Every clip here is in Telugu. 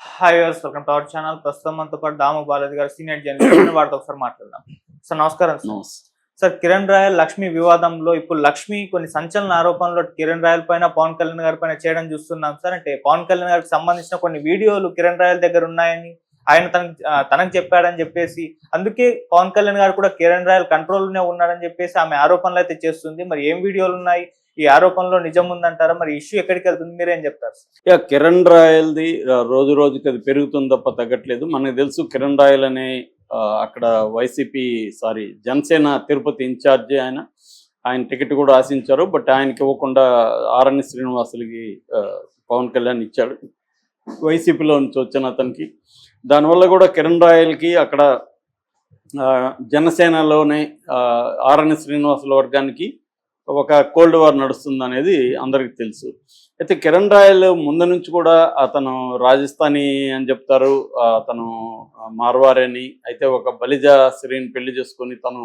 హాయ్ వర్స్ వెల్కమ్ టు అవర్ ఛానల్ ప్రస్తుతం మనతో పాటు దాము బాలాజీ గారు సీనియర్ జర్నలిస్ట్ వారితో ఒకసారి మాట్లాడదాం. సార్ నమస్కారం సార్ కిరణ్ రాయల్ లక్ష్మి వివాదంలో ఇప్పుడు లక్ష్మి కొన్ని సంచలన ఆరోపణలు కిరణ్ రాయల్ పైన పవన్ కళ్యాణ్ గారి పైన చేయడం చూస్తున్నాం సార్ అంటే పవన్ కళ్యాణ్ గారికి సంబంధించిన కొన్ని వీడియోలు కిరణ్ రాయల్ దగ్గర ఉన్నాయని ఆయన తనకు తనకు చెప్పాడని చెప్పేసి అందుకే పవన్ కళ్యాణ్ గారు కూడా కిరణ్ రాయల్ కంట్రోల్లోనే ఉన్నాడని చెప్పేసి ఆమె ఆరోపణలు అయితే చేస్తుంది. మరి ఏం వీడియోలు ఉన్నాయి? ఈ ఆరోపణలో నిజం ఉందంటారా? మరి ఇష్యూ ఎక్కడికి వెళ్తుంది? మీరేం చెప్తారు? ఇక యా కిరణ్ రాయల్ది రోజు రోజుకి అది పెరుగుతుంది తప్ప తగ్గట్లేదు. మనకు తెలుసు కిరణ్ రాయల్ అనే అక్కడ వైసీపీ సారీ జనసేన తిరుపతి ఇన్ఛార్జి ఆయన. ఆయన టికెట్ కూడా ఆశించారు. బట్ ఆయనకి ఇవ్వకుండా ఆర్ఎన్ శ్రీనివాసులకి పవన్ కళ్యాణ్ ఇచ్చాడు. వైసీపీలో నుంచి వచ్చిన అతనికి. దానివల్ల కూడా కిరణ్ రాయల్కి అక్కడ ఆ, జనసేనలోనే ఆర్ఎన్ శ్రీనివాసుల వర్గానికి ఒక కోల్డ్ వార్ నడుస్తుంది అనేది అందరికీ తెలుసు. అయితే కిరణ్ రాయల్ ముందు నుంచి కూడా అతను రాజస్థానీ అని చెప్తారు. అతను మార్వారని. అని అయితే ఒక బలిజ సిరిని పెళ్ళి చేసుకొని తను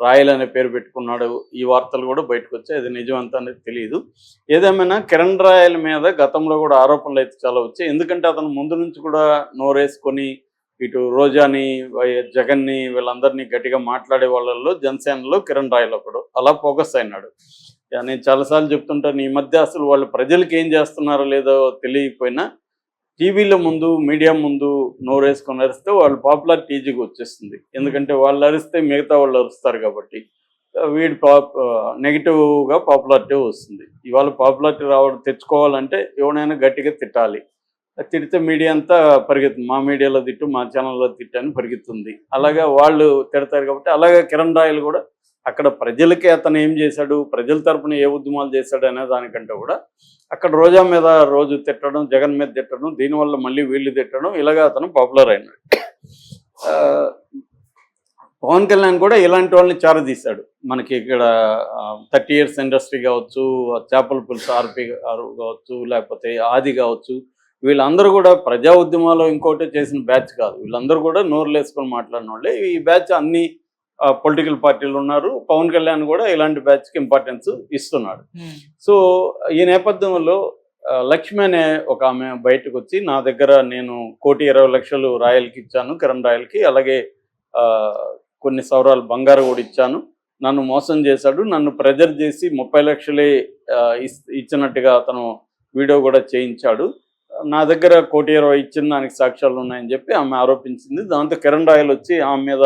రాయల్ అనే పేరు పెట్టుకున్నాడు. ఈ వార్తలు కూడా బయటకు వచ్చాయి అది నిజం అంత అనేది తెలియదు ఏదేమైనా కిరణ్ రాయల్ మీద గతంలో కూడా ఆరోపణలు అయితే చాలా వచ్చాయి. ఎందుకంటే అతను ముందు నుంచి కూడా నోరేసుకొని ఇటు రోజాని జగన్ని వీళ్ళందరినీ గట్టిగా మాట్లాడే వాళ్ళల్లో జనసేనలో కిరణ్ రాయల్ ఒకడు. అలా ఫోకస్ అయినాడు. నేను చాలాసార్లు చెప్తుంటాను ఈ మధ్య అసలు వాళ్ళు ప్రజలకు ఏం చేస్తున్నారో లేదో తెలియకపోయినా టీవీల ముందు మీడియా ముందు నోరేసుకొని అరిస్తే వాళ్ళు పాపులర్ టీజీకి వచ్చేస్తుంది. ఎందుకంటే వాళ్ళు అరిస్తే మిగతా వాళ్ళు అరుస్తారు కాబట్టి. వీడు వీడి పాప్ నెగిటివ్గా పాపులారిటీ వస్తుంది. ఇవాళ పాపులారిటీ రావడం తెచ్చుకోవాలంటే ఎవరైనా గట్టిగా తిట్టాలి. తిడితే మీడియా అంతా పరిగెత్తుంది. మా మీడియాలో తిట్టు మా ఛానల్లో తిట్టు అని పరిగెత్తుంది. అలాగా వాళ్ళు తిడతారు కాబట్టి అలాగే కిరణ్ రాయల్ కూడా అక్కడ ప్రజలకి అతను ఏం చేశాడు ప్రజల తరపున ఏ ఉద్యమాలు చేశాడు అనే దానికంటే కూడా అక్కడ రోజా మీద రోజు తిట్టడం జగన్ మీద తిట్టడం దీనివల్ల మళ్ళీ వీళ్ళు తిట్టడం ఇలాగా అతను పాపులర్ అయినాడు. పవన్ కళ్యాణ్ కూడా ఇలాంటి వాళ్ళని చారదీశాడు మనకి ఇక్కడ థర్టీ ఇయర్స్ ఇండస్ట్రీ కావచ్చు చేపల పులుసు ఆర్పి కావచ్చు లేకపోతే ఆది కావచ్చు వీళ్ళందరూ కూడా ప్రజా ఉద్యమాలు ఇంకోటి చేసిన బ్యాచ్ కాదు. వీళ్ళందరూ కూడా నోరు లేసుకొని మాట్లాడిన వాళ్ళే. ఈ బ్యాచ్ అన్ని పొలిటికల్ పార్టీలు ఉన్నారు. పవన్ కళ్యాణ్ కూడా ఇలాంటి బ్యాచ్కి ఇంపార్టెన్స్ ఇస్తున్నాడు. సో ఈ నేపథ్యంలో లక్ష్మి అనే ఒక ఆమె బయటకు వచ్చి నా దగ్గర నేను కోటి ఇరవై లక్షలు రాయల్కి ఇచ్చాను కిరణ్ రాయల్కి. అలాగే కొన్ని సౌరాలు బంగారు కూడా ఇచ్చాను. నన్ను మోసం చేశాడు. నన్ను ప్రెజర్ చేసి ముప్పై లక్షలే ఇచ్చినట్టుగా అతను వీడియో కూడా చేయించాడు. నా దగ్గర కోటి ఇరవై ఇచ్చిన దానికి సాక్ష్యాలు ఉన్నాయని చెప్పి ఆమె ఆరోపించింది. దాంతో కిరణ్ రాయల్ వచ్చి ఆమె మీద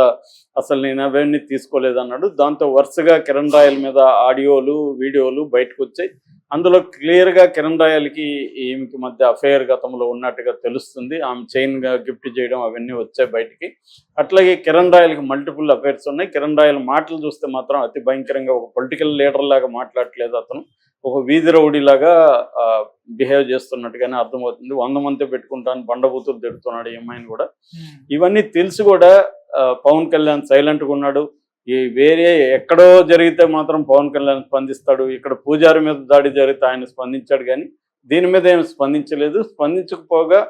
అసలు నేను అవన్నీ తీసుకోలేదు అన్నాడు దాంతో వరుసగా కిరణ్ రాయల్ మీద ఆడియోలు వీడియోలు బయటకు వచ్చాయి. అందులో క్లియర్గా కిరణ్ రాయల్కి ఈమెకి మధ్య అఫైర్ గతంలో ఉన్నట్టుగా తెలుస్తుంది. ఆమె చైన్గా గిఫ్ట్ చేయడం అవన్నీ వచ్చాయి బయటికి. అట్లాగే కిరణ్ రాయల్కి మల్టిపుల్ అఫైర్స్ ఉన్నాయి. కిరణ్ రాయల్ మాటలు చూస్తే మాత్రం అతి భయంకరంగా ఒక పొలిటికల్ లీడర్ లాగా మాట్లాడట్లేదు అతను. ఒక వీధి రౌడీలాగా బిహేవ్ చేస్తున్నట్టుగానే అర్థమవుతుంది. వంద మంది పెట్టుకుంటాను బండబూతులు తిడుతున్నాడు ఈ అమ్మాయిని కూడా. ఇవన్నీ తెలిసి కూడా పవన్ కళ్యాణ్ సైలెంట్గా ఉన్నాడు. ఈ వేరే ఎక్కడో జరిగితే మాత్రం పవన్ కళ్యాణ్ స్పందిస్తాడు. ఇక్కడ పూజారి మీద దాడి జరిగితే ఆయన స్పందించాడు కానీ దీని మీద ఏం స్పందించలేదు. స్పందించకపోగా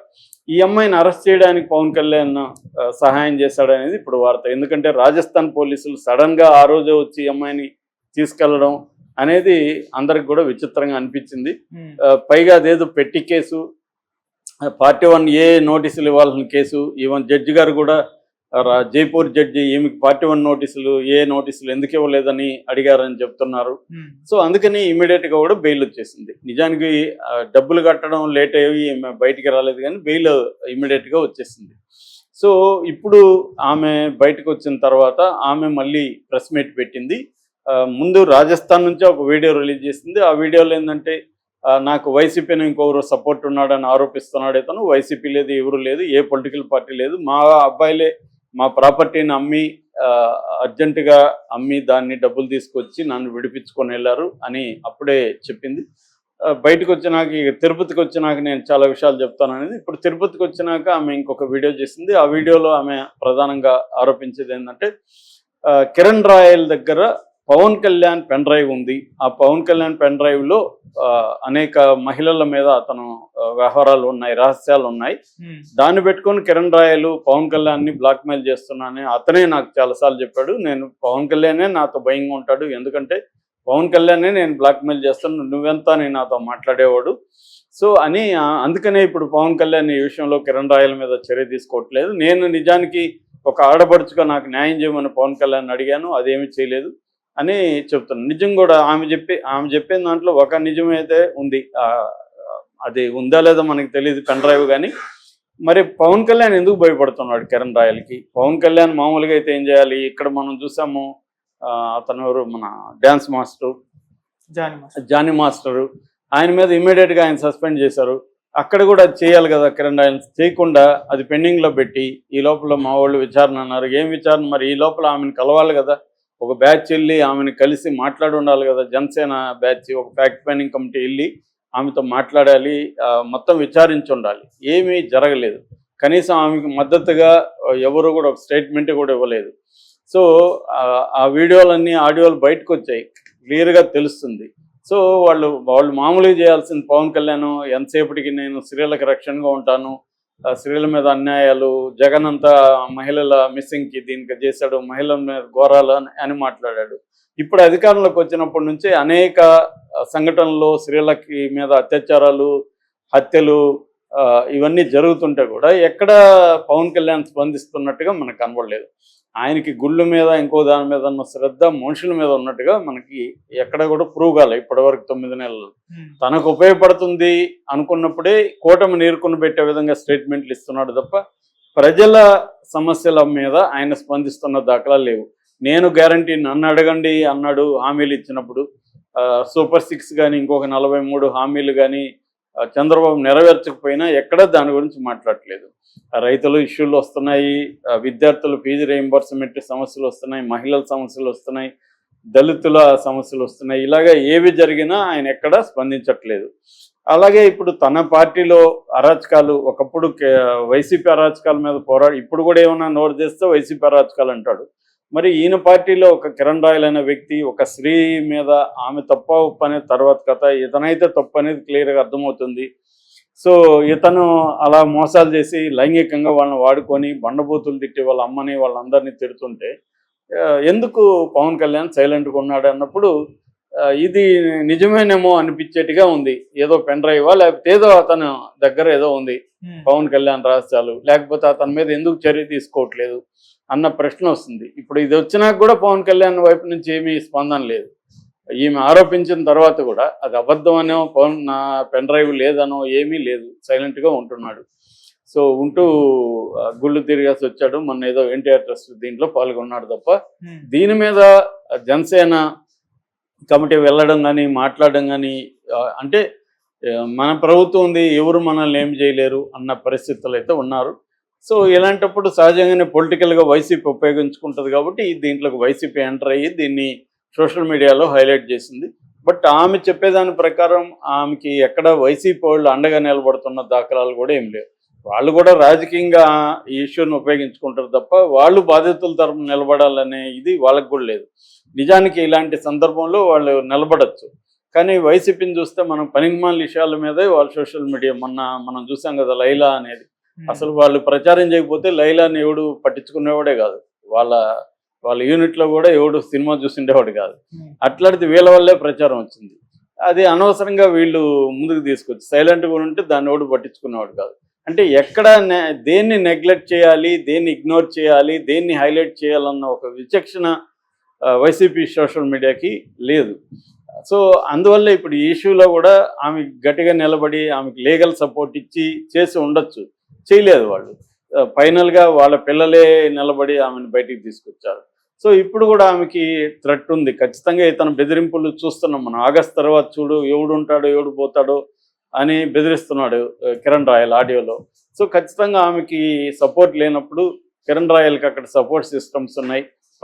ఈ అమ్మాయిని అరెస్ట్ చేయడానికి పవన్ కళ్యాణ్ సహాయం చేశాడు అనేది ఇప్పుడు వార్త. ఎందుకంటే రాజస్థాన్ పోలీసులు సడన్గా ఆ రోజే వచ్చి ఈ అమ్మాయిని తీసుకెళ్ళడం అనేది అందరికి కూడా విచిత్రంగా అనిపించింది. పైగా అదేదో పెట్టి కేసు పార్టీ వన్ ఏ నోటీసులు ఇవ్వాల్సిన కేసు ఈవెన్ జడ్జి గారు కూడా జైపూర్ జడ్జి ఈమెకి పార్టీ వన్ నోటీసులు ఏ నోటీసులు ఎందుకు ఇవ్వలేదని అడిగారని చెప్తున్నారు. సో అందుకని ఇమీడియట్గా కూడా బెయిల్ వచ్చేసింది. నిజానికి డబ్బులు కట్టడం లేట్ అయ్యి బయటికి రాలేదు కానీ బెయిల్ ఇమీడియట్గా వచ్చేసింది. సో ఇప్పుడు ఆమె బయటకు వచ్చిన తర్వాత ఆమె మళ్ళీ ప్రెస్ మీట్ పెట్టింది. ముందు రాజస్థాన్ నుంచి ఒక వీడియో రిలీజ్ చేసింది. ఆ వీడియోలో ఏంటంటే నాకు వైసీపీని ఇంకొకరు సపోర్ట్ ఉన్నాడని ఆరోపిస్తున్నాడు ఇతను. వైసీపీ లేదు ఎవరు లేదు ఏ పొలిటికల్ పార్టీ లేదు. మా అబ్బాయిలే మా ప్రాపర్టీని అమ్మి అర్జెంటుగా అమ్మి దాన్ని డబ్బులు తీసుకొచ్చి నన్ను విడిపించుకొని వెళ్ళారు అని అప్పుడే చెప్పింది. బయటకు వచ్చినాక ఇక తిరుపతికి వచ్చినాక నేను చాలా విషయాలు చెప్తాను అనేది. ఇప్పుడు తిరుపతికి వచ్చినాక ఆమె ఇంకొక వీడియో చేసింది. ఆ వీడియోలో ఆమె ప్రధానంగా ఆరోపించేది ఏంటంటే కిరణ్ రాయల్ దగ్గర పవన్ కళ్యాణ్ పెన్ డ్రైవ్ ఉంది. ఆ పవన్ కళ్యాణ్ పెన్ డ్రైవ్లో ఆ, అనేక మహిళల మీద అతను వ్యవహారాలు ఉన్నాయి రహస్యాలు ఉన్నాయి. దాన్ని పెట్టుకొని కిరణ్ రాయలు పవన్ కళ్యాణ్ని బ్లాక్ మెయిల్ చేస్తున్నానని అతనే నాకు చాలాసార్లు చెప్పాడు. నేను పవన్ కళ్యాణే నాతో భయంగా ఉంటాడు. ఎందుకంటే పవన్ కళ్యాణే నేను బ్లాక్ మెయిల్ చేస్తాను. నువ్వెంత అని నాతో మాట్లాడేవాడు. సో అని అందుకనే ఇప్పుడు పవన్ కళ్యాణ్ ఈ విషయంలో కిరణ్ రాయల మీద చర్య తీసుకోవట్లేదు. నేను నిజానికి ఒక ఆడపడుచుగా నాకు న్యాయం చేయమని పవన్ కళ్యాణ్ అడిగాను. అదేమీ చేయలేదు. అని చెప్తున్నాను నిజం కూడా ఆమె చెప్పి ఆమె చెప్పిన దాంట్లో ఒక నిజమైతే ఉంది. ఆ, అది ఉందా లేదా మనకి తెలియదు పెన్ డ్రైవ్ కానీ మరి పవన్ కళ్యాణ్ ఎందుకు భయపడుతున్నాడు కిరణ్ రాయలకి? పవన్ కళ్యాణ్ మామూలుగా అయితే ఏం చేయాలి? ఇక్కడ మనం చూసాము అతను ఎవరు? మన డ్యాన్స్ మాస్టర్. Johnny master. ఆయన మీద immediate గా ఆయన సస్పెండ్ చేశారు. అక్కడ కూడా చేయాలి కదా కిరణ్ రాయల్. చేయకుండా అది pending లో పెట్టి ఈ లోపల మా వాళ్ళు విచారణ అన్నారు. ఏం విచారణ? మరి ఈ లోపల ఆమెను కలవాలి కదా. ఒక బ్యాచ్ వెళ్ళి ఆమెను కలిసి మాట్లాడి ఉండాలి కదా జనసేన బ్యాచ్ ఒక ఫ్యాక్ట్ ఫైండింగ్ కమిటీ వెళ్ళి ఆమెతో మాట్లాడాలి మొత్తం విచారించి ఉండాలి. ఏమీ జరగలేదు. కనీసం ఆమెకు మద్దతుగా ఎవరు కూడా ఒక స్టేట్మెంట్ కూడా ఇవ్వలేదు. సో ఆ- వీడియోలన్నీ ఆడియోలు బయటకు వచ్చాయి క్లియర్గా తెలుస్తుంది. సో వాళ్ళు వాళ్ళు మామూలుగా చేయాల్సిన పవన్ కళ్యాణ్ ఎంతసేపటికి నేను స్త్రీలకు రక్షణగా ఉంటాను స్త్రీల మీద అన్యాయాలు జగన్ అంతా మహిళల మిస్సింగ్కి దీనికి చేశాడు మహిళల మీద ఘోరాలు అని మాట్లాడాడు. ఇప్పుడు అధికారంలోకి వచ్చినప్పటి నుంచి అనేక సంఘటనలు స్త్రీలకి మీద అత్యాచారాలు హత్యలు ఆ, ఇవన్నీ జరుగుతుంటే కూడా ఎక్కడ పవన్ కళ్యాణ్ స్పందిస్తున్నట్టుగా మనకు కనబడలేదు. ఆయనకి గుళ్ళు మీద ఇంకో దాని మీద ఉన్న శ్రద్ధ మనుషుల మీద ఉన్నట్టుగా మనకి ఎక్కడ కూడా ప్రూవ్ కాలే ఇప్పటివరకు తొమ్మిది నెలలు ఉమ్. తనకు ఉపయోగపడుతుంది అనుకున్నప్పుడే కూటమి నీరుకుని పెట్టే విధంగా స్టేట్మెంట్లు ఇస్తున్నాడు తప్ప ప్రజల సమస్యల మీద ఆయన స్పందిస్తున్న దాఖలా లేవు నేను గ్యారంటీ నన్ను అడగండి అన్నాడు హామీలు ఇచ్చినప్పుడు సూపర్ సిక్స్ కానీ ఇంకొక నలభై మూడు హామీలు కానీ చంద్రబాబు నెరవేర్చకపోయినా ఎక్కడ దాని గురించి మాట్లాడట్లేదు రైతులు ఇష్యూలు వస్తున్నాయి విద్యార్థులు ఫీజు రీఎంబర్స్మెంట్ సమస్యలు వస్తున్నాయి మహిళల సమస్యలు వస్తున్నాయి దళితుల సమస్యలు వస్తున్నాయి. ఇలాగా ఏవి జరిగినా ఆయన ఎక్కడ స్పందించట్లేదు. అలాగే ఇప్పుడు తన పార్టీలో అరాచకాలు ఒకప్పుడు వైసీపీ అరాచకాల మీద పోరాడు ఇప్పుడు కూడా ఏమన్నా నోరు చేస్తే వైసీపీ అరాచకాలు అంటాడు. మరి ఈయన పార్టీలో ఒక కిరణ్ రాయల్ అనే వ్యక్తి ఒక స్త్రీ మీద ఆమె తప్ప ఉప్పు అనేది తర్వాత కథ. ఇతనైతే తప్పు అనేది క్లియర్గా అర్థమవుతుంది. సో ఇతను అలా మోసాలు చేసి లైంగికంగా వాళ్ళని వాడుకొని బండబూతులు తిట్టి వాళ్ళ అమ్మని వాళ్ళందరినీ తిడుతుంటే ఎందుకు పవన్ కళ్యాణ్ సైలెంట్గా ఉన్నాడు అన్నప్పుడు ఇది నిజమేనేమో అనిపించేట్టుగా ఉంది. ఏదో పెన్ డ్రైవా లేకపోతే ఏదో అతను దగ్గర ఏదో ఉంది. పవన్ కళ్యాణ్ రహస్యాలు. లేకపోతే అతని మీద ఎందుకు చర్య తీసుకోవట్లేదు? అన్న ప్రశ్న వస్తుంది. ఇప్పుడు ఇది వచ్చినాక కూడా పవన్ కళ్యాణ్ వైపు నుంచి ఏమీ స్పందన లేదు. ఈమె ఆరోపించిన తర్వాత కూడా అది అబద్ధం అనో పవన్ నా పెన్ డ్రైవ్ లేదనో ఏమీ లేదు. సైలెంట్గా ఉంటున్నాడు. సో ఉంటూ గుళ్ళు తిరిగేసి వచ్చాడు. మొన్న ఏదో ఎన్టీఆర్ ట్రస్ట్ దీంట్లో పాల్గొన్నాడు తప్ప. దీని మీద జనసేన కమిటీ వెళ్ళడం కానీ మాట్లాడడం కానీ అంటే మన ప్రభుత్వం ఉంది. ఎవరు మనల్ని ఏం చేయలేరు అన్న పరిస్థితులు అయితే ఉన్నారు. సో ఇలాంటప్పుడు సహజంగానే పొలిటికల్గా వైసీపీ ఉపయోగించుకుంటుంది కాబట్టి దీంట్లోకి వైసీపీ ఎంటర్ అయ్యి దీన్ని సోషల్ మీడియాలో హైలైట్ చేసింది. బట్ ఆమె చెప్పేదాని ప్రకారం ఆమెకి ఎక్కడ వైసీపీ వాళ్ళు అండగా నిలబడుతున్న దాఖలాలు కూడా ఏం లేవు. వాళ్ళు కూడా రాజకీయంగా ఈ ఇష్యూని ఉపయోగించుకుంటారు తప్ప వాళ్ళు బాధితుల తరపున నిలబడాలనే ఇది వాళ్ళకి కూడా లేదు. నిజానికి ఇలాంటి సందర్భంలో వాళ్ళు నిలబడచ్చు. కానీ వైసీపీని చూస్తే మనం పనికిమాల విషయాల మీదే వాళ్ళు సోషల్ మీడియా మొన్న మనం చూసాం కదా లైలా అనేది. అసలు వాళ్ళు ప్రచారం చేయకపోతే లైలాని ఎవడు పట్టించుకునేవాడే కాదు. వాళ్ళ వాళ్ళ యూనిట్లో కూడా ఎవడు సినిమా చూసిండేవాడు కాదు. అట్లాంటిది వీళ్ళ వల్లే ప్రచారం వచ్చింది. అది అనవసరంగా వీళ్ళు ముందుకు తీసుకొచ్చి సైలెంట్గా ఉంటే దాన్ని ఎవడు పట్టించుకునేవాడు కాదు. అంటే ఎక్కడ దేన్ని నెగ్లెక్ట్ చేయాలి దేన్ని ఇగ్నోర్ చేయాలి దేన్ని హైలైట్ చేయాలన్న ఒక విచక్షణ వైసీపీ సోషల్ మీడియాకి లేదు. సో అందువల్ల ఇప్పుడు ఈ ఇష్యూలో కూడా ఆమె గట్టిగా నిలబడి ఆమెకి లీగల్ సపోర్ట్ ఇచ్చి చేసి ఉండొచ్చు. చేయలేదు వాళ్ళు. ఫైనల్గా వాళ్ళ పిల్లలే నిలబడి ఆమెను బయటికి తీసుకొచ్చారు. సో ఇప్పుడు కూడా ఆమెకి థ్రెట్ ఉంది. ఖచ్చితంగా ఇతను బెదిరింపులు చూస్తున్నాం మనం. ఆగస్ట్ తర్వాత చూడు ఎవడు ఉంటాడో ఎవడు పోతాడో అని బెదిరిస్తున్నాడు కిరణ్ రాయల్ ఆడియోలో. సో ఖచ్చితంగా ఆమెకి సపోర్ట్ లేనప్పుడు కిరణ్ రాయల్కి అక్కడ సపోర్ట్ సిస్టమ్స్ ఉన్నాయి.